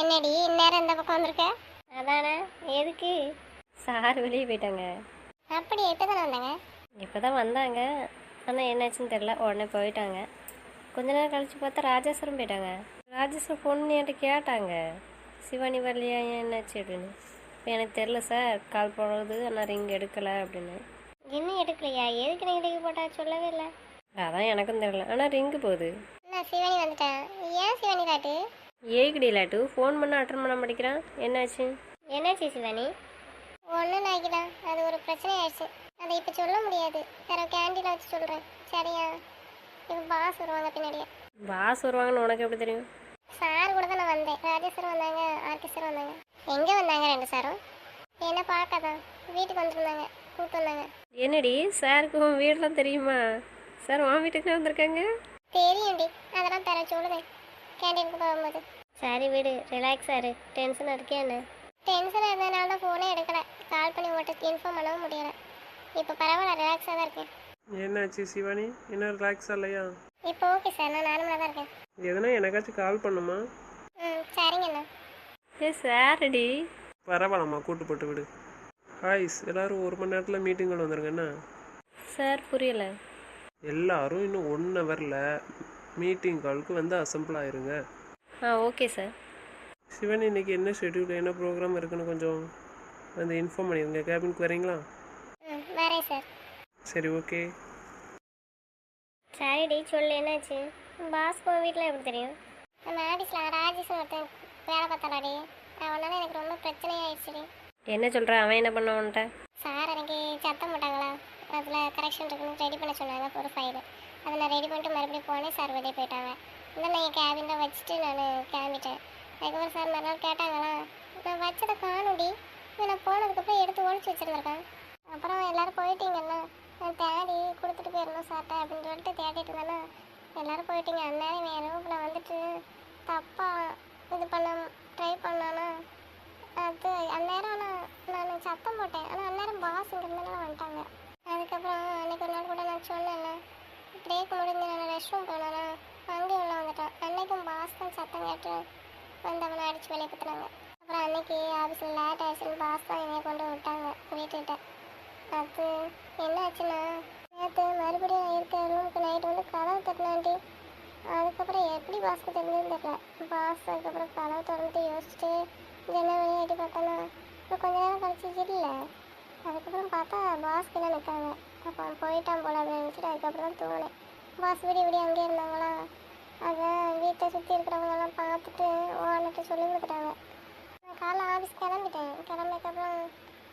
என்னடி இந்நேரம் இந்த பக்கம் வந்திருக்க? அதானே எதுக்கு? சார் வெளியே போயிட்டாங்க. அப்படி எப்போ தானே வந்தாங்க? இப்போ தான் வந்தாங்க. ஆனால் என்னாச்சுன்னு தெரில உடனே போயிட்டாங்க. கொஞ்ச நேரம் கழிச்சு பார்த்தா ராஜேஸ்வரம் போயிட்டாங்க. ராஜேஸ்வரம் பொண்ணு என்கிட்ட கேட்டாங்க. சிவானி வரலையா என்னாச்சு அப்படின்னு. எனக்கு தெரில சார். கால் போடுறது ஆனால் ரிங் எடுக்கலை அப்படின்னு. இன்னும் எடுக்கலையா? எதுக்கு நீங்கள் டிக்கெட் போட்டா? சொல்லவே இல்லை. அதான் எனக்கும் தெரில ஆனால் ரிங்கு போகுது. நான் சிவானி வந்துட்டேன். ஏன் சிவானி காட்டு? ஏகிடி இல்லாட்டு ஃபோன் பண்ண அட்டன் பண்ண மாட்டேங்கிறான். என்னாச்சு? என்னாச்சு சிவானி? ஒன்றும் நாய்க்குதான் அது ஒரு பிரச்சனை ஆயிடுச்சு அதை இப்போ சொல்ல முடியாது. வேற கேண்டீனில் வச்சு சொல்கிறேன் சரியா? இப்போ பாஸ் வருவாங்க பின்னாடியே. பாஸ் வருவாங்கன்னு உனக்கு எப்படி தெரியும்? சார் கூட தான் நான் வந்தேன். ராஜேஸ்வரம் வந்தாங்க ஆர்கெஸ்டர் வந்தாங்க. எங்கே வந்தாங்க ரெண்டு சாரும்? என்ன பார்க்காதான். வீட்டுக்கு வந்துருந்தாங்க கூப்பிட்டு வந்தாங்க. என்னடி? சாருக்கு உன் வீடெலாம் தெரியுமா? சார் உன் வீட்டுக்கு தான் வந்திருக்காங்க? தெரியும்டி. அதெல்லாம் தர சொல்லுதேன் போகும்போது. சரி வீடு ரிலாக்ஸாக இரு. டென்ஷனாக இருக்கே என்ன? டென்ஷனாக இருந்ததுனால தான் ஃபோனே எடுக்கல. கால் பண்ணி உங்கள்கிட்ட இன்ஃபார்ம் பண்ணவும் முடியல. இப்போ பரவாயில்ல ரிலாக்ஸாக தான் இருக்கேன். என்னாச்சு சிவானி? என்ன ரிலாக்ஸ் இல்லையா? இப்போ ஓகே சார் நான் நார்மலாக தான் இருக்கேன். எதனா எனக்காச்சும் கால் பண்ணுமா? ம் சரிங்கண்ணா ஏ சாரடி பரவாயில்லம்மா கூட்டு போட்டு விடு. ஹாய்ஸ் எல்லாரும் ஒரு மணி நேரத்தில் மீட்டிங்கில் வந்துருங்கண்ணா சார் புரியல. எல்லாரும் இன்னும் ஒன் ஹவரில் மீட்டிங் காலுக்கு வந்து அசம்பிள் ஆயிருங்க. ஆ ஓகே சார் சிவன் இன்னைக்கு என்ன ஷெட்யூல் என்ன ப்ரோக்ராம் இருக்குன்னு கொஞ்சம் வந்து இன்ஃபார்ம் பண்ணிடுங்க கேபினுக்கு வரீங்களா? வரேன் சார் சரி ஓகே சரிடி சொல்லு என்னாச்சு? பாஸ் உன் வீட்டில் எப்படி தெரியும்? நம்ம ஆஃபீஸில் ராஜேஷ் ஒருத்தன் வேலை பார்த்தாலாடி அவனால எனக்கு ரொம்ப பிரச்சனை ஆயிடுச்சுடி என்ன சொல்கிற அவன் என்ன பண்ண உன்ட்ட சார் எனக்கு சத்தம் போட்டாங்களா? அதில் கரெக்ஷன் இருக்குன்னு ரெடி பண்ண சொன்னாங்க ஒரு ஃபைலு அதை நான் ரெடி பண்ணிட்டு மறுபடியும் போனேன். சார் வெளியே போயிட்டாங்க. இல்லை நான் என் கேபினில் வச்சுட்டு நான் கிளம்பிட்டேன். அதுக்கப்புறம் சார் மறுநாள் கேட்டாங்களா நான் வச்சதை காணுடி நான் போனதுக்கப்புறம் எடுத்து ஒழிச்சு வச்சுருந்துருக்கேன். அப்புறம் எல்லோரும் போயிட்டீங்கண்ணா நான் தேடி கொடுத்துட்டு போயிடணும் சார்ட்ட அப்படின்னு சொல்லிட்டு தேடிட்டு இருந்தேன்னா எல்லாரும் போயிட்டீங்க. அந்நேரம் என் ரூமில் வந்துட்டு தப்பாக இது பண்ண ட்ரை பண்ணானா. அது அந்நேரம் நான் நான் சத்தம் போட்டேன். ஆனால் அந்நேரம் பாஸ் இங்கிருந்தனால வந்துட்டாங்க. அதுக்கப்புறம் அன்னைக்கு ஒரு நாள் கூட நான் சொன்னேன்ல பிரேக் முடிஞ்சு நான் ரெஸ்ட் ரூம் போனேன்னா அங்கே உள்ள வந்துட்டான் அன்னைக்கும் பாஸ் தான் சத்தம் கேட்டு வந்தவனை அடித்து வெளியே குத்துனாங்க அப்புறம் அன்னைக்கு ஆஃபீஸில் லேட் ஆயிடுச்சுன்னு பாஸ் தான் என்னை கொண்டு விட்டாங்க வீட்டுக்கிட்ட. அது என்ன ஆச்சுன்னா நேற்று மறுபடியும் இருக்க ரூமுக்கு நைட் வந்து கதவு தட்டினாண்டி அதுக்கப்புறம் எப்படி பாஸ்க்கு தெரிஞ்சதுன்னு தெரியல. பாஸ் அதுக்கப்புறம் கதவு திறந்து யோசிச்சுட்டு ஜன்னல் வழியாக பார்த்தோன்னா இப்போ கொஞ்ச நேரம் கழிச்சு இல்லை அதுக்கப்புறம் பார்த்தா பாஸ்க்கு கிட்ட நிற்காங்க அப்போ அவன் போயிட்டான் போல அப்படின்னு நினச்சிட்டு அதுக்கப்புறம் தான் தூங்கினேன். பாஸ் விடிய விடிய அங்கேயே இருந்தாங்களா? அதை வீட்டை சுற்றி இருக்கிறவங்களெல்லாம் பார்த்துட்டு ஓனர்கிட்ட சொல்லி கொடுத்துட்டாங்க. நான் காலைல ஆஃபீஸ் கிளம்பிட்டேன். கிளம்பிக்கப்புறம்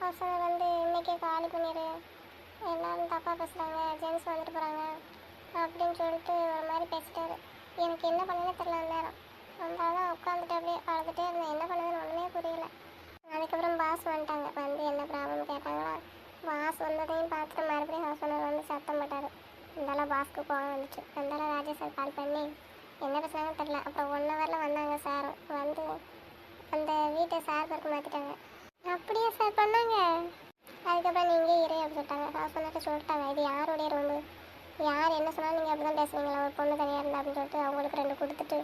பசங்க வந்து இன்னைக்கே காலி பண்ணிடு எல்லாரும் தப்பாக பேசுகிறாங்க ஜென்ஸ் வந்துட்டு போகிறாங்க அப்படின்னு சொல்லிட்டு ஒரு மாதிரி பேசிட்டாரு. எனக்கு என்ன பண்ணனே தெரில அந்த நேரம். வந்தாலும் உட்காந்துட்டு அப்படியே அழுதுகிட்டே இருந்தேன். என்ன பண்ணதுன்னு ஒன்றுமே புரியல. அதுக்கப்புறம் பாஸ் வந்துட்டாங்க. வந்து என்ன ப்ராப்ளம் கேட்டாங்களா? பாஸ் வந்ததையும் பார்த்துட்டு மறுபடியும் ஹவுஸ் ஓனர் வந்து சத்தம் போட்டார். இருந்தாலும் பாஸ்க்கு போக வந்துச்சு. இருந்தாலும் ராஜேஷ் சார் கால் பண்ணி என்ன பேசுனாங்கன்னு தெரில அப்புறம் ஒன் ஹவரில் வந்தாங்க சாரும் வந்து அந்த வீட்டை சார் பார்க்க மாற்றிட்டாங்க அப்படியே சார் பண்ணாங்க? அதுக்கப்புறம் நீங்கள் இரு அப்படி சொல்லிட்டாங்க. ஹவுஸ் ஓனர்கிட்ட சொல்லிட்டாங்க. இது யாருடைய ரூமு யார் என்ன சொன்னாலும் நீங்கள் அப்படி தான் பேசுவீங்களா? ஒரு பொண்ணு தனியாக இருந்தா அப்படின்னு சொல்லிட்டு அவங்களுக்கு ரெண்டு கொடுத்துட்டு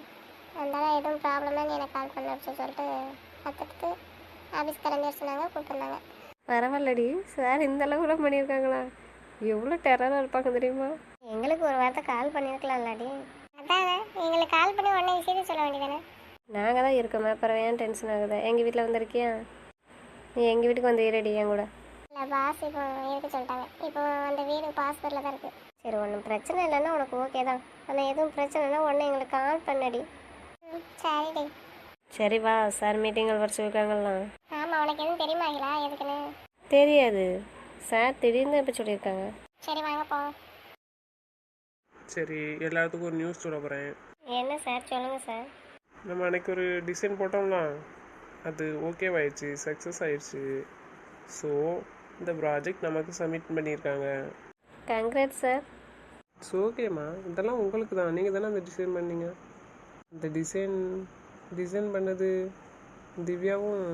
அதனால எதுவும் ப்ராப்ளம்னா நீ எனக்கு கால் பண்ண அப்படின்னு சொல்லிட்டு கற்றுக்கிட்டு ஆஃபீஸ் கிளம்பி சொன்னாங்க கூப்பிட்டுருந்தாங்க பரவாயில்லடி. சார் இந்த அளவுக்குலாம் பண்ணியிருக்காங்களா? எவ்வளோ டெரராக இருப்பாங்க தெரியுமா? எங்களுக்கு ஒரு வார்த்தை கால் பண்ணியிருக்கலாம்லாடி அதானே எங்களுக்கு கால் பண்ணி உடனே விஷயத்தை சொல்ல வேண்டியதானே? நாங்கள் தான் இருக்கோமே அப்புறம் ஏன் டென்ஷன் ஆகுது? எங்கள் வீட்டில் வந்திருக்கியா? நீ எங்கள் வீட்டுக்கு வந்து இருடி என் கூட. இல்லை பாஸ் இப்போ இருக்க சொல்லிட்டாங்க. இப்போ அந்த வீடு பாஸ்போர்ட்டில் தான் இருக்குது சரி ஒன்றும் பிரச்சனை இல்லைன்னா உனக்கு ஓகே தான். ஆனால் எதுவும் பிரச்சனைனா உடனே எங்களுக்கு கால் பண்ணடி. ம் சரிடி. சரி வா. சார் மீட்டிங்கில் வர சொல்லியிருக்காங்களாம் ஆமாம் உனக்கு எதுவும் தெரியுமா அகிலா எதுக்குன்னு? தெரியாது. சார் திடீர்னு இப்போ சொல்லியிருக்காங்க. சரி வாங்க போவோம் சரி எல்லாத்துக்கும் ஒரு நியூஸ் சொல்ல போகிறேன் என்ன சார் சொல்லுங்கள் சார் நம்ம அன்னைக்கு ஒரு டிசைன் போட்டோம்ல. அது ஓகேவாயிடுச்சு சக்ஸஸ் ஆயிடுச்சு. ஸோ இந்த ப்ராஜெக்ட் நமக்கு சப்மிட் பண்ணியிருக்காங்க. கங்க்ராட் சார் ஸோ ஓகேம்மா இதெல்லாம் உங்களுக்கு தான். நீங்கள் தானே அந்த டிசைன் பண்ணீங்க? இந்த டிசைன் டிசைன் பண்ணது திவ்யாவும்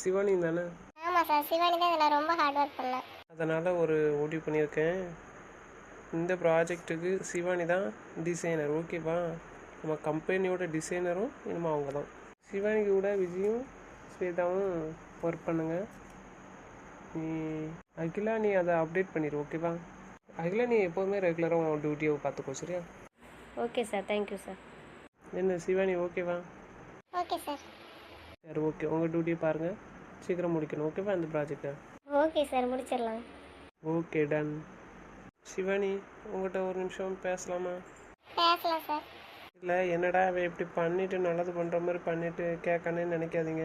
சிவானியும் தானே ஆமாம் சார் சிவானி தான் இதில் ரொம்ப ஹார்ட் ஒர்க் பண்ணேன் அதனால் ஒரு முடிவு பண்ணியிருக்கேன். இந்த ப்ராஜெக்ட்டுக்கு சிவானி தான் டிசைனர் ஓகேவா நம்ம கம்பெனியோட டிசைனரும் இனிமே அவங்க தான் சிவானி கூட விஜயும் ஸ்வேதாவும் ஒர்க் பண்ணுங்க. நீ அகிலா நீ அதை அப்டேட் பண்ணிடு ஓகேவா அகிலா நீ எப்போதுமே ரெகுலராக உன் டியூட்டியை பார்த்துக்கோ சரியா? ஓகே சார் தேங்க்யூ சார் என்ன சிவானி ஓகேவா ஓகே சார் சரி ஓகே உங்கள் டியூட்டியை பாருங்கள் சீக்கிரம் முடிக்கணும். ஓகேவா இந்த ப்ராஜெக்டை ஓகே சார் முடிச்சிடலாம். ஓகே டன் சிவானி உங்கள்கிட்ட ஒரு நிமிஷம் பேசலாமா? பேசலாம் சார் இல்லை என்னடா அவன் இப்படி பண்ணிட்டு நல்லது பண்ணுற மாதிரி பண்ணிட்டு கேட்கானே நினைக்காதீங்க.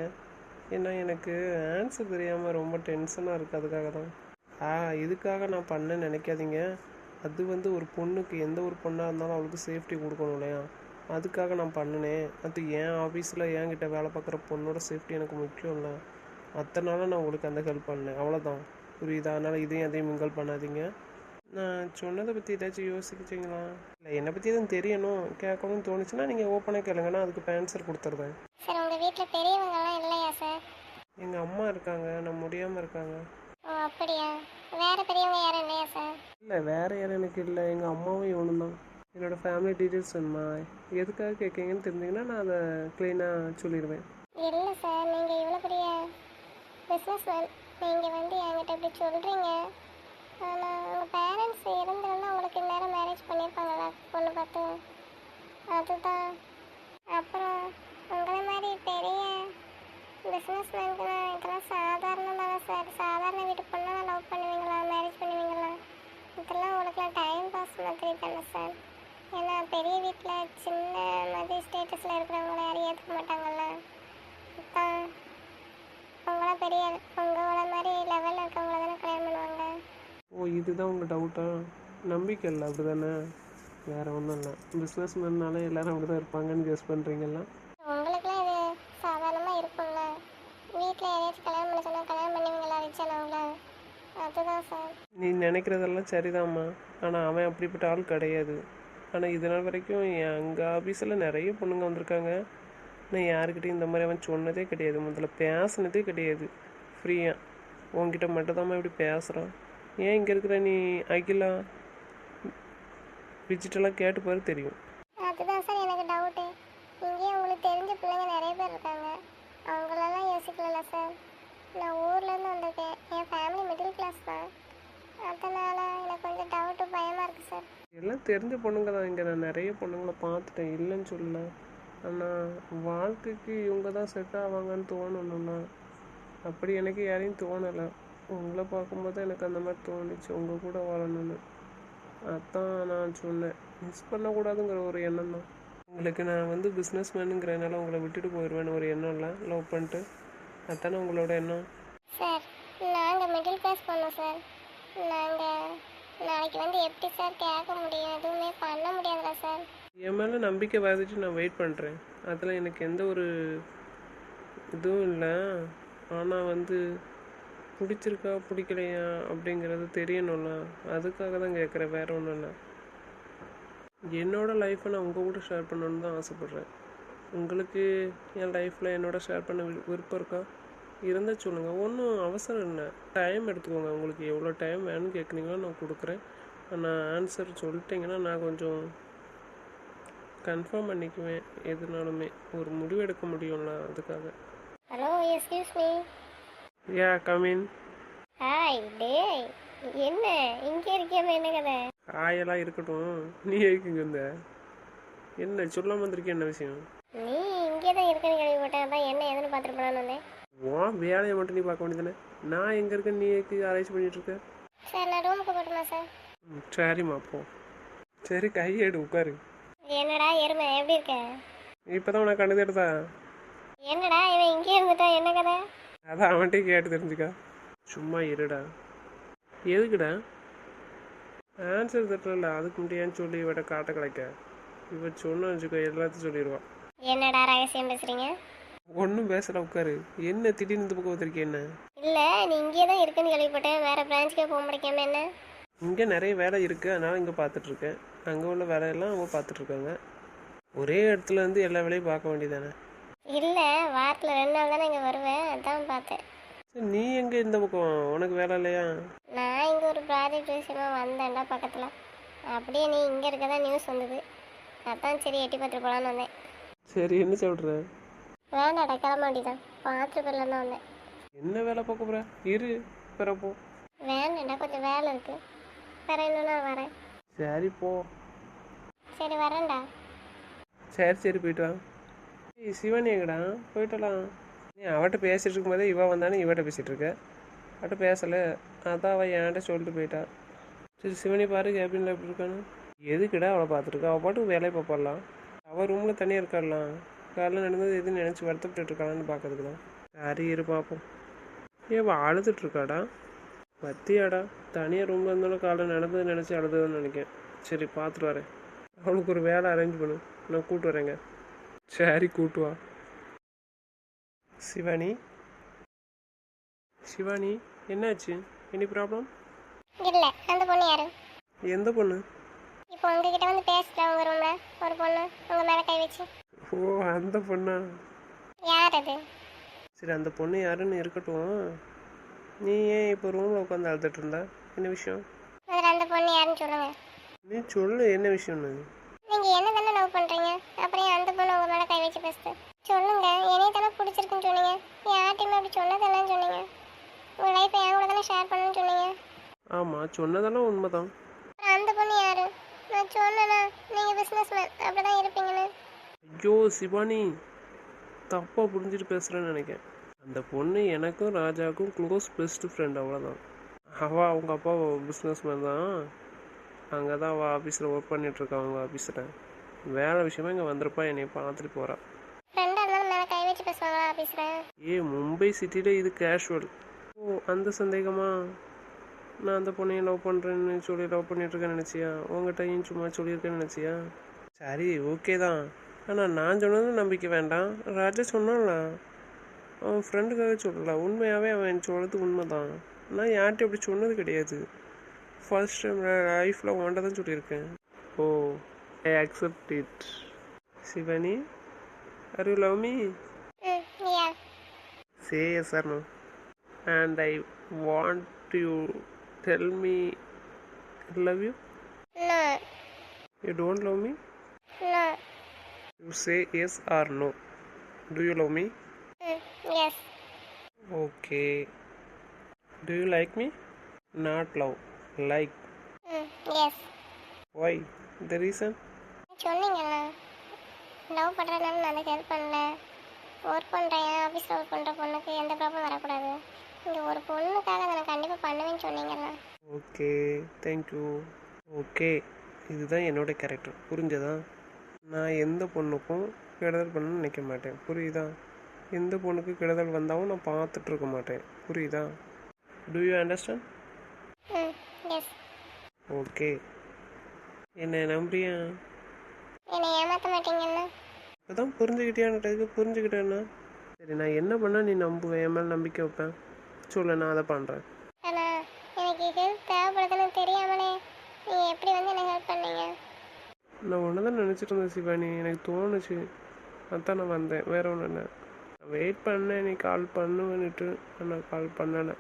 ஏன்னா எனக்கு ஆன்சர் தெரியாமல் ரொம்ப டென்ஷனாக இருக்குது அதுக்காக தான். ஆ இதுக்காக நான் பண்ணேன்னு நினைக்காதீங்க. அது வந்து ஒரு பொண்ணுக்கு எந்த ஒரு பொண்ணாக இருந்தாலும் அவளுக்கு சேஃப்டி கொடுக்கணும் இல்லையா? அதுக்காக நான் பண்ணினேன். அது என் ஆஃபீஸில் என்கிட்ட வேலை பார்க்குற பொண்ணோட சேஃப்டி எனக்கு முக்கியம் இல்லை அதனால நான் உங்களுக்கு அந்த ஹெல்ப் பண்ணேன். அவ்வளோதான் புரியுதா? அதனால் இதையும் அதையும் மிங்கல் பண்ணாதீங்க. நான் சொன்னதை பற்றி ஏதாச்சும் யோசிச்சிங்களா இல்லை என்னை பற்றி எதுவும் தெரியணும். கேட்கணும்னு தோணுச்சுன்னா நீங்கள் ஓப்பனாக கேளுங்க. நான் அதுக்கு ஆன்சர் கொடுத்துருவேன் சார் உங்கள் வீட்டில் பெரியவங்கலாம் இல்லையா சார் எங்கள் அம்மா இருக்காங்க. நான் முடியாமல் இருக்காங்க. ஓ அப்படியா? வேறு பெரியவங்க யாரும் இல்லையா சார் இல்லை வேறு யாரும் எனக்கு இல்லை. எங்கள் அம்மாவும் இவனும் தான். என்னோடய ஃபேமிலி டீட்டெயில்ஸ் வேணுமா? எதுக்காக கேட்குறீங்கன்னு தெரிஞ்சிங்கன்னா நான் அதை க்ளீனாக சொல்லிடுவேன். இல்லை சார் நீங்கள் இவ்வளோ பெரிய பிஸ்னஸ் மேன் நீங்கள் வந்து என்கிட்ட இப்படி சொல்கிறீங்க ஆனால் உங்கள் பேரண்ட்ஸ் இருந்திருந்தால் உங்களுக்கு இந்நேரம் மேரேஜ் பண்ணியிருப்பாங்களா பொண்ணு பார்த்து. அதுதான். அப்புறம் உங்களை மாதிரி பெரிய பிஸ்னஸ் மேனுக்குலாம் இதெல்லாம் சாதாரண தானே சார் சாதாரண வீட்டு பொண்ணை லவ் பண்ணுவீங்களா? மேரேஜ் பண்ணுவீங்களா? இதெல்லாம் உங்களுக்குலாம் டைம் பாஸ் மாதிரி தானே சார் ஏன்னா பெரிய வீட்டில் சின்ன மாதிரி ஸ்டேட்டஸில் இருக்கிறவங்கள யாரும் ஏற்றுக்க மாட்டாங்கல்ல. தான் பெரிய உங்களோட மாதிரி லெவலில் இருக்கவங்கள தானே கல்யாணம் பண்ணுவாங்க. ஓ இதுதான் உங்கள் டவுட்டா நம்பிக்கை இல்லை அப்படி தானே வேறு ஒன்றும் இல்லை. பிஸ்னஸ் மேன்னாலே எல்லோரும் அப்படி தான் இருப்பாங்கன்னு கெஸ் பண்ணுறீங்களா உங்களுக்குலாம் இது சாதாரணமாக இருக்கும்ல? வீட்டில் யாரையாச்சும் கல்யாணம் பண்ண சொன்னால் கல்யாணம் பண்ணுவீங்களா ரிச்சனவங்கள அதுதான் சார் நீ நினைக்கிறதெல்லாம் சரிதாம்மா. ஆனால் அவன் அப்படிப்பட்ட ஆள் கிடையாது. ஆனால் இது நாள் வரைக்கும் எங்கள் ஆஃபீஸில் நிறைய பொண்ணுங்க வந்திருக்காங்க. நான் யாருக்கிட்டையும் இந்த மாதிரி அவன் சொன்னதே கிடையாது. முதல்ல பேசுனதே கிடையாது. ஃப்ரீயாக உன்கிட்ட மட்டும்தாம்மா இப்படி பேசுகிறான் ஏன் இங்கே இருக்கிற நீ அகிலா? விஜிட்டெல்லாம் கேட்டு பாரு தெரியும். அதுதான் சார் எனக்கு டவுட்டு இங்கேயே உங்களுக்கு தெரிஞ்ச பிள்ளைங்க நிறைய பேர் இருக்காங்க. அவங்களெல்லாம் யோசிக்கல சார். நான் ஊர்லேருந்து வந்திருக்கேன். என் ஃபேமிலி மிடில் கிளாஸ் தான். அதனால் எனக்கு கொஞ்சம் டவுட்டு பயமாக இருக்குது சார். எல்லாம் தெரிஞ்ச பொண்ணுங்க தான் இங்கே நான் நிறைய பொண்ணுங்களை பார்த்துட்டேன். இல்லைன்னு சொல்லல. ஆனால் வாழ்க்கைக்கு இவங்க தான் செட் ஆவாங்கன்னு தோணணும்னா அப்படி எனக்கு யாரையும் தோணலை. உங்களை பார்க்கும்போது எனக்கு அந்த மாதிரி தோணுச்சு உங்கள் கூட வாழணும்னு. அதான் நான் சொன்னேன். மிஸ் பண்ணக்கூடாதுங்கிற ஒரு எண்ணம் தான். உங்களுக்கு நான் வந்து பிஸ்னஸ் மேனுங்கிறனால உங்களை விட்டுட்டு போயிடுவேன்னு ஒரு எண்ணம் இல்லை. லவ் பண்ணிட்டு. அதானே உங்களோட எண்ணம்? சார் நாங்கள் மிடில் கிளாஸ் பண்ணோம் சார் நாங்கள் நாளைக்கு வந்து எப்படி சார் கேட்க முடியும்? எதுவுமே பண்ண முடியாதுல்ல சார் என் மேலே நம்பிக்கை வரதுட்டு நான் வெயிட் பண்ணுறேன் அதில் எனக்கு எந்த ஒரு இதுவும் இல்லை. ஆனால் வந்து பிடிச்சிருக்கா பிடிக்கலையா? அப்படிங்கிறது தெரியணும்ல. அதுக்காக தான் கேட்குறேன் வேற ஒன்றும் இல்லை. என்னோட லைஃப்பை நான் உங்கள் கூட ஷேர் பண்ணணும்னு தான் ஆசைப்பட்றேன். உங்களுக்கு என் லைஃப்பில் என்னோட ஷேர் பண்ண விருப்பம் இருக்கா? இருந்தால் சொல்லுங்கள் ஒன்றும் அவசரம் இல்லை. டைம் எடுத்துக்கோங்க. உங்களுக்கு எவ்வளோ டைம் வேணும்னு கேட்குறீங்களோ நான் கொடுக்குறேன். நான் ஆன்சர் சொல்லிட்டீங்கன்னா நான் கொஞ்சம் கன்ஃபார்ம் பண்ணிக்குவேன். எதுனாலுமே. ஒரு முடிவு எடுக்க முடியும்ல அதுக்காக. Hello excuse me yeah come in hi டேய் என்ன? இங்கே இருக்கியாம என்ன கதை? ஆயெல்லாம் இருக்கட்டும். நீ எதுக்கு இங்கே வந்த? என்ன சொல்லாம வந்திருக்கேன் என்ன விஷயம்? நீ இங்கே தான் இருக்கேன்னு கேள்விப்பட்டேன். அதான் என்ன எதுன்னு பார்த்துட்டு போனான்னு வந்தேன். உன் வேலையை மட்டும் நீ பார்க்க வேண்டியதானே நான் எங்கே இருக்கேன் நீ எதுக்கு ஆராய்ச்சி பண்ணிட்டு இருக்க? சார் நான் ரூமுக்கு போட்டுமா சார். சரிம்மா போ. சரி கையேடு உட்காரு. என்னடா எருமை? எப்படி இருக்க? இப்போ தான் உனக்கு கண்டு தேடுதா? என்னடா இவன் இங்கே இருந்துட்டா? என்ன கதை? அதான் அவன்கிட்ட கேட்டு தெரிஞ்சுக்கா. சும்மா இருடா. எதுக்குடா? ஆன்சர் தட்டல அதுக்கு முடியான்னு சொல்லி இவட்ட காட்ட கிடைக்க இவ சொன்னு வச்சுக்கோ எல்லாத்தையும் சொல்லிடுவான். என்னடா ரகசியம் பேசுறீங்க? ஒன்றும் பேசல உட்காரு. என்ன திடீர்னு இந்த பக்கம் வந்திருக்கேன் என்ன? இல்லை நீ இங்கே தான் இருக்குன்னு கேள்விப்பட்டேன். வேற பிரான்ச்சுக்கே போக முடிக்காம என்ன? இங்கே நிறைய வேலை இருக்குது அதனால் இங்கே பார்த்துட்ருக்கேன். அங்கே உள்ள வேலையெல்லாம் அவங்க பார்த்துட்ருக்காங்க. ஒரே இடத்துல இருந்து எல்லா வேலையும் பார்க்க வேண்டியதானே இல்லை வாரத்தில் ரெண்டு நாள் தானே இங்கே வருவேன். அதான் பார்த்தேன். சரி நீ எங்கே இந்த பக்கம்? உனக்கு வேலை இல்லையா? நான் இங்கே ஒரு ப்ராஜெக்ட் விஷயமா வந்தேன்டா பக்கத்தில். அப்படியே நீ இங்கே இருக்க தான் நியூஸ் வந்தது. அதான் சரி எட்டி பார்த்துட்டு போகலான்னு வந்தேன். சரி என்ன சொல்கிற வேண்டாடா கிளம்ப வேண்டியதான் பார்த்துட்டு போயிடலாம் தான் வந்தேன். என்ன வேலை பார்க்க போகிற இரு பிறப்போ வேண்டாம்டா கொஞ்சம் வேலை இருக்கு. நான் வரேன். சரி போ. சரி வரேன்டா. சரி சரி போயிட்டு வா. ஏய் சிவானி எங்கடா? போயிட்டலாம் நீ அவட்ட பேசிட்டு இருக்கும்போதே இவ வந்தானே இவட்ட பேசிட்டு இருக்க. அவட்ட பேசலை. அதான் அவள் என்கிட்ட சொல்லிட்டு போயிட்டா. சரி சிவனி பாரு கேபினில் எப்படி இருக்கான்னு. எதுக்குடா அவளை பார்த்துருக்கா அவள் பாட்டுக்கு வேலையை பார்ப்பாடலாம் அவள் ரூமில் தனியாக இருக்காடலாம் காலைல நடந்தது எதுவும் நினச்சி வருத்தப்பட்டு இருக்காளான்னு பார்க்கறதுக்கு தான். சரி இரு பார்ப்போம் ஏன் அவள் அழுதுட்டு இருக்காடா? பத்தியாடா தனியாக ரூமில் இருந்தாலும் காலைல நடந்தது நினச்சி அழுதுன்னு நினைக்கிறேன் சரி பார்த்துட்டு வரேன். அவளுக்கு ஒரு வேலை அரேஞ்ச் பண்ணு. நான் கூட்டு வரேங்க. சரி கூட்டு வா. சிவானி? சிவானி என்னாச்சு? எனி ப்ராப்ளம் இல்லை அந்த பொண்ணு யாரு? எந்த பொண்ணு? இப்போ உங்ககிட்ட வந்து பேசுகிறேன் உங்கள் ரூமில் ஒரு பொண்ணு உங்கள் மேலே கை வச்சு. ஓ அந்த பொண்ணா? யார் அது? சரி அந்த பொண்ணு யாருன்னு இருக்கட்டும். நீ ஏன் இப்போ ரூமில் உட்காந்து அழுதுட்டு இருந்தா? என்ன விஷயம்? முதல்ல அந்த பொண்ணு யாருன்னு சொல்லுங்க. நீ சொல்லு என்ன விஷயம்னு. நீங்கள் என்ன தானே லவ் பண்ணுறீங்க அப்புறம் ஏன் அந்த பொண்ணு உங்கள் மேலே கை வச்சு பேசுது? சொல்லுங்க என்னைய தானே பிடிச்சிருக்குன்னு சொன்னீங்க? யார்ட்டையுமே அப்படி சொன்னதெல்லாம் சொன்னீங்க? உங்கள் லைஃப்பை என் கூட தானே ஷேர் பண்ணணும்னு சொன்னீங்க? ஆமாம் சொன்னதெல்லாம் உண்மைதான். அப்புறம் அந்த பொண்ணு யாரு? நான் சொன்னேனா நீங்கள் பிஸ்னஸ் மேன் அப்படி தான் இருப்பீங்கன்னு. ஐயோ சிவானி தப்பாக புரிஞ்சுட்டு பேசுகிறேன்னு நினைக்கிறேன் அந்த பொண்ணு எனக்கும் ராஜாவுக்கும் க்ளோஸ் பெஸ்ட் ஃப்ரெண்ட் அவ்வளோதான் அவள் அவங்க அப்பா பிஸ்னஸ் மேன் தான் அங்கே தான் அவள் ஆஃபீஸில் ஒர்க் பண்ணிகிட்ருக்கா அவங்க ஆஃபீஸில் வேலை விஷயமா இங்கே வந்திருப்பா என்னை பார்த்துட்டு போகிறா ஃப்ரெண்டாக இருந்தாலும் மேலே கை வச்சு பேசுவாங்களா ஆஃபீஸில் ஏ மும்பை சிட்டியில் இது கேஷுவல் ஓ அந்த சந்தேகமா? நான் அந்த பொண்ணையை லவ் பண்ணுறேன்னு சொல்லி லவ் பண்ணிகிட்ருக்கேன்னு நினச்சியா? உங்கள்கிட்டையும் சும்மா சொல்லியிருக்கேன்னு நினச்சியா? சரி ஓகே தான். ஆனால் நான் சொன்னது நம்பிக்கை வேண்டாம். ராஜா சொன்னான்ல அவன் ஃப்ரெண்டுக்காக சொல்லல. உண்மையாகவே அவன் சொல்கிறது உண்மை தான் நான் யார்கிட்ட அப்படி சொன்னது கிடையாது. ஃபர்ஸ்ட் டைம் லைஃப்பில் உன்ட்ட தான் சொல்லியிருக்கேன். ஓ I accept it Shivani are you love me hmm yeah Say yes or no. And I want you tell me I love you. No You don't love me? No you love me? Hmm yes Okay. Do you like me? Not love. Like. Hmm yes Why? The reason? சொன்னீங்கல்ல. Love பண்ணுறதுனால நான் அதுக்கு help பண்ணல. Work பண்ணுறேன் ஆஃபீஸில் work பண்ணுற பொண்ணுக்கு எந்த ப்ராப்ளம் வரக்கூடாது. இந்த ஒரு பொண்ணுக்காக நான் கண்டிப்பாக பண்ணுவேன்னு சொன்னீங்கல்ல. ஓகே தேங்க்யூ ஓகே இதுதான் என்னோட கேரக்டர் புரிஞ்சதா? நான் எந்த பொண்ணுக்கும் கெடுதல் பண்ண நினைக்க மாட்டேன். புரியுதா? எந்த பொண்ணுக்கு கெடுதல் வந்தாலும் நான் பார்த்துட்டு இருக்க மாட்டேன். புரியுதா? டு யூ அண்டர்ஸ்டாண்ட் ஓகே என்ன நம்புறியா? என்னை ஏமாற்ற மாட்டீங்கல்ல அதான் புரிஞ்சுக்கிட்டியான்றது புரிஞ்சுக்கிட்டேன்னா. சரி நான் என்ன பண்ணால் நீ நம்புவேன் என் மேலே நம்பிக்கை வைப்பேன். சொல்லு நான் அதை பண்ணுறேன் எனக்கு ஹெல்ப் தேவைப்படுதுன்னு தெரியாமலே நீங்கள் எப்படி வந்து எனக்கு ஹெல்ப் பண்ணீங்க? நான் ஒன்று தான் நினச்சிட்டு இருந்தேன் சிவானி. எனக்கு தோணுச்சு. அதான் நான் வந்தேன். வேற ஒன்றும் இல்லை. வெயிட் பண்ணேன் நீ கால் பண்ணுவேன்னுட்டு நான் கால் பண்ணலை.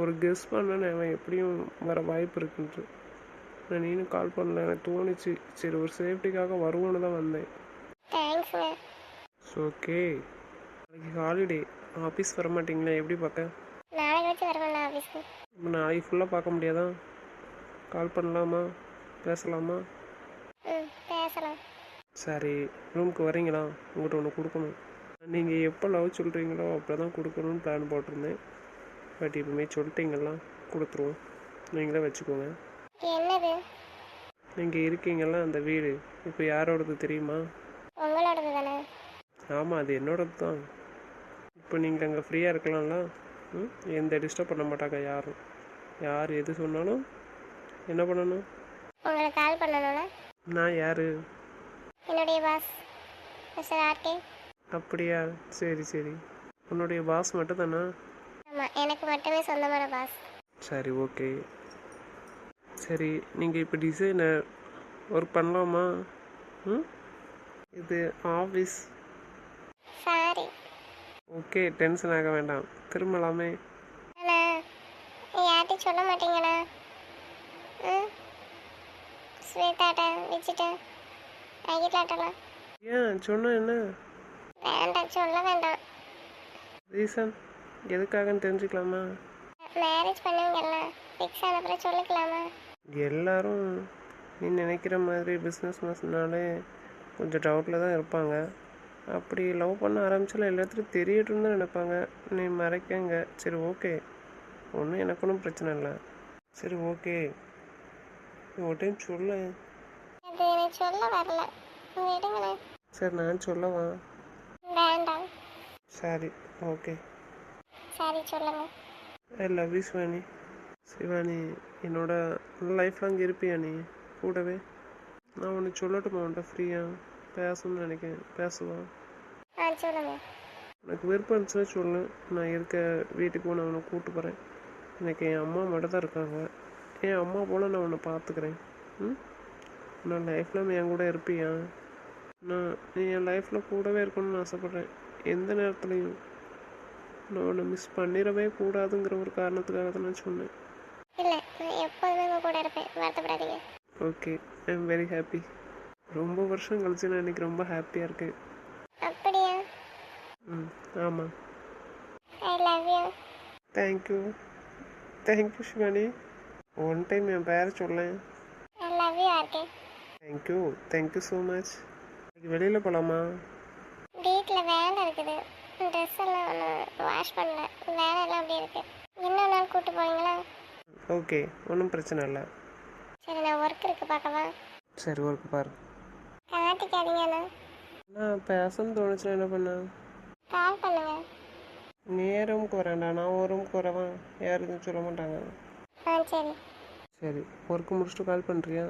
ஒரு கெஸ் பண்ணேன் அவன் எப்படியும் வர வாய்ப்பு இருக்குன்ட்டு. நான் நீனும் கால் பண்ணல எனக்கு தோணுச்சு. சரி ஒரு சேஃப்டிக்காக வருவோன்னு தான் வந்தேன். தேங்க்ஸுங்க ஓகே நாளைக்கு ஹாலிடே ஆஃபீஸ் வர மாட்டீங்களா எப்படி பார்க்க? நாளைக்கு ஃபுல்லாக பார்க்க முடியாதா? கால் பண்ணலாமா? பேசலாம்? சரி ரூமுக்கு வரீங்களா உங்கள்கிட்ட ஒன்று கொடுக்கணும். நீங்கள் எப்போ லவ் சொல்கிறீங்களோ அப்போ தான் கொடுக்கணும்னு பிளான் போட்டிருந்தேன். பட் இப்போமே சொல்லிட்டீங்களா கொடுத்துருவோம். நீங்களே வச்சுக்கோங்க. என்னது? நீங்கள் இருக்கீங்களா அந்த வீடு இப்போ யாரோடது தெரியுமா? உங்களோடது தானே? ஆமாம் அது என்னோடது தான் இப்போ நீங்கள் அங்கே ஃப்ரீயாக இருக்கலாம்ல? ம் எந்த டிஸ்டர்ப் பண்ண மாட்டாங்க யாரும். யார் எது சொன்னாலும் என்ன பண்ணணும்? உங்களுக்கு கால் பண்ணணும்னா நான் யார்? என்னுடைய பாஸ் மிஸ்டர் ஆர்கே அப்படியா? சரி சரி. உன்னுடைய பாஸ் மட்டும் தானா ஆமாம் எனக்கு மட்டுமே சொந்தமான பாஸ் சரி ஓகே சரி நீங்கள் இப்போ டிசைனர் ஒர்க் பண்ணலாமா? ம்? இது ஆஃபீஸ் சாரி ஓகே டென்ஷன் ஆக வேண்டாம். திரும்பலாமே. அண்ணா யார்ட்டையும் சொல்ல மாட்டீங்கண்ணா. ம்? ஸ்வேதாட்ட விஜிட்ட அகிலாட்டலாம். ஏன் சொன்ன என்ன? வேண்டாம் சொல்ல வேண்டாம். ரீசன்? எதுக்காகன்னு தெரிஞ்சுக்கலாமா? மேரேஜ் பண்ணுவீங்கல்ல ஃபிக்ஸ் ஆன அப்புறம் சொல்லிக்கலாமா? எல்லாரும் நீ நினைக்கிற மாதிரி பிஸ்னஸ் மேஸ்னாலே கொஞ்சம் டவுட்டில் தான் இருப்பாங்க. அப்படி லவ் பண்ண ஆரம்பிச்சாலும் எல்லாத்துக்கும் தெரியட்டும்னு தான் நினைப்பாங்க. நீ மறைக்கங்க. சரி ஓகே ஒன்றும் எனக்கு ஒன்றும் பிரச்சனை இல்லை. சரி ஓகே நீ ஒரு டைம் சொல்ல. சொல்ல வரல. சரி நான் சொல்லவா? வேண்டாம். சரி ஓகே. சரி சொல்லுங்க. I love you Shivani Shivani என்னோட லைஃப் லாங் இருப்பியா நீ? கூடவே. நான் உனக்கு சொல்லட்டுமா உன்ட்ட ஃப்ரீயாக பேசணும்னு நினைக்கிறேன். பேசுவா ஆ சொல்லுங்க. உனக்கு விருப்பம் இருந்துச்சுன்னா சொல்லு. நான் இருக்க வீட்டுக்கு நான் உன்னை கூப்பிட்டு போகிறேன் எனக்கு என் அம்மா மட்டும் தான் இருக்காங்க. என் அம்மா போல் நான் உன்னை பார்த்துக்கிறேன். ம்? நான் லைஃப்பில் என் கூட இருப்பியா? நான் நீ என் லைஃப்பில் கூடவே இருக்கணும்னு ஆசைப்பட்றேன். எந்த நேரத்துலையும். நான் உன்னை மிஸ் பண்ணிடவே கூடாதுங்கிற ஒரு காரணத்துக்காக தான் நான் சொன்னேன். இல்லை நான் எப்போதுமே உங்க கூட இருப்பேன். வருத்தப்படாதீங்க. Okay I am very happy ரொம்ப வருஷம் கழிச்சு நான் இன்னைக்கு ரொம்ப ஹாப்பியாக இருக்கேன். அப்படியா? ம் ஆமாம் I love you thank you thank you Shivani one time என் பேரை சொல்லேன். I love you RK thank you thank you so much இன்னைக்கு வெளியில் போகலாமா வீட்டில் வேலை இருக்குது. ட்ரெஸ் எல்லாம் ஒன்றும் வாஷ் பண்ணல. வேலை எல்லாம் அப்படி இருக்கு. இன்னொரு நாள் கூப்பிட்டு போவீங்களா? ஓகே ஒன்றும் பிரச்சனை இல்லை. சரி நான் ஒர்க் இருக்கு பார்க்கவா சரி ஒர்க் பாரு. காட்டிக்காதீங்கண்ணா நான் பேசணும்னு தோணுச்சுன்னா என்ன பண்ண? கால் பண்ணுங்க. நீ ரூமுக்கு வரேன்டா நான் ஒரு ரூமுக்கு வரவா யாரும் எதுவும் சொல்ல மாட்டாங்க. ஆ சரி. சரி ஒர்க்கு முடிச்சுட்டு கால் பண்ணுறியா